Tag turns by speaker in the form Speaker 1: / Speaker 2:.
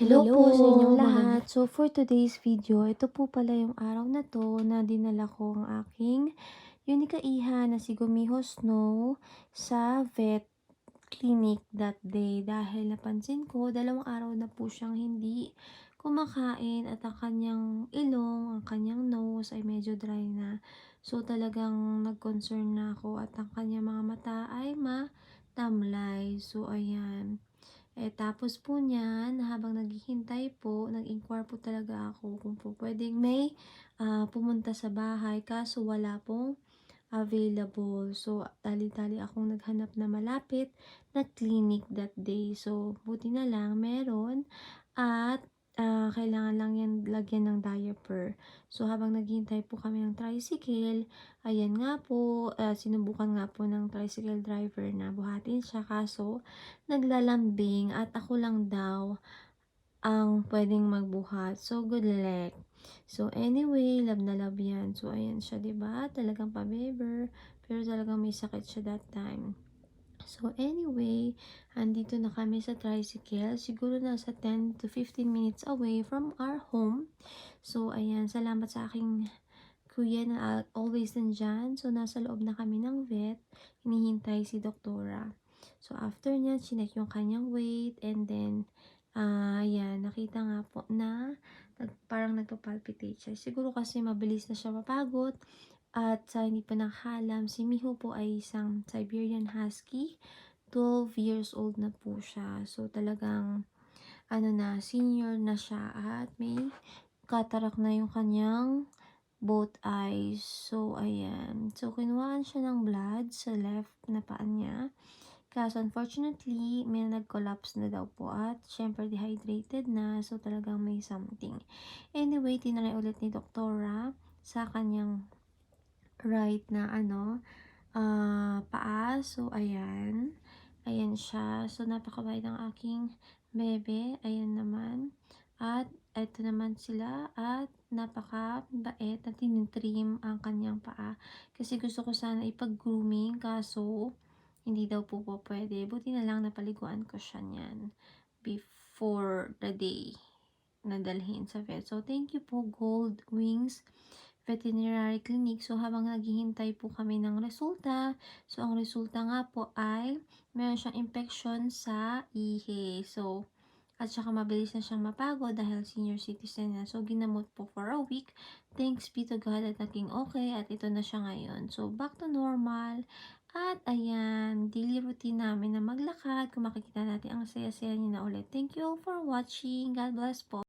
Speaker 1: Hello
Speaker 2: Hello
Speaker 1: po sa inyong lahat. So for today's video, ito po pala yung araw na 'to na dinala ko ang aking yunikaiha na si Gumiho Snow sa vet clinic that day dahil napansin ko dalawang araw na po siyang hindi kumakain at ang kanyang ilong, ang kanyang nose ay medyo dry na. So talagang nag-concern na ako at ang kanyang mga mata ay matamlay. So ayan. Eh, tapos po niyan, habang naghihintay po, nag-inquire po talaga ako kung po pwedeng may ah, pumunta sa bahay kaso wala pong available. So, tali-tali akong naghanap na malapit na clinic that day. So, buti na lang meron at ah, kailangan lang yan lagyan ng diaper. So, habang naghihintay po kami ng tricycle, ayan nga po, ah, sinubukan nga po ng tricycle driver na buhatin siya kaso naglalambing at ako lang daw ang pwedeng magbuhat. So, good luck. So, anyway, love na love yan. So, ayan siya, ba Talagang pabeber. Pero talagang may sakit siya that time. So, anyway, andito na kami sa tricycle. Siguro nasa 10 to 15 minutes away from our home. So, ayan, salamat sa aking kuya na always nandyan. So, nasa loob na kami ng vet. Hinihintay si doktora. So, after niya, chinek yung kanyang weight and then, ah, yan, nakita nga po na nag, parang nagpa-palpitate siya. Siguro kasi mabilis na siya mapagod at sa hindi pa nakahalam, si Miho po ay isang Siberian Husky. 12 years old na po siya. So, talagang, ano na, senior na siya at may cataract na yung kanyang both eyes. So, ayan. So, kinuhaan siya ng blood sa left na paa niya. Kaso, unfortunately, may nag-collapse na daw po at syempre dehydrated na. So, talagang may something. Anyway, tinry ulit ni Doktora sa kanyang right na ano, ah paa. So, ayan. Ayan siya. So, napakabait ng aking bebe. Ayan naman. At, eto naman sila. At, napakabait na tinitrim ang kanyang paa. Kasi gusto ko sana ipag-grooming. Kaso, hindi daw po po pwede. Buti na lang napaliguan ko siya niyan before the day na dalhin sa vet. So, thank you po Gold Wings Veterinary Clinic. So, habang naghihintay po kami ng resulta, so, ang resulta nga po ay meron siyang infection sa ihe. So, at saka mabilis na siyang mapagod dahil senior citizen na. So, ginamot po for a week. Thanks be to God at naging okay at ito na siya ngayon. So, back to normal. At ayan, daily routine namin na maglakad. Kung makikita natin ang saya-saya niya na ulit. Thank you all for watching. God bless po.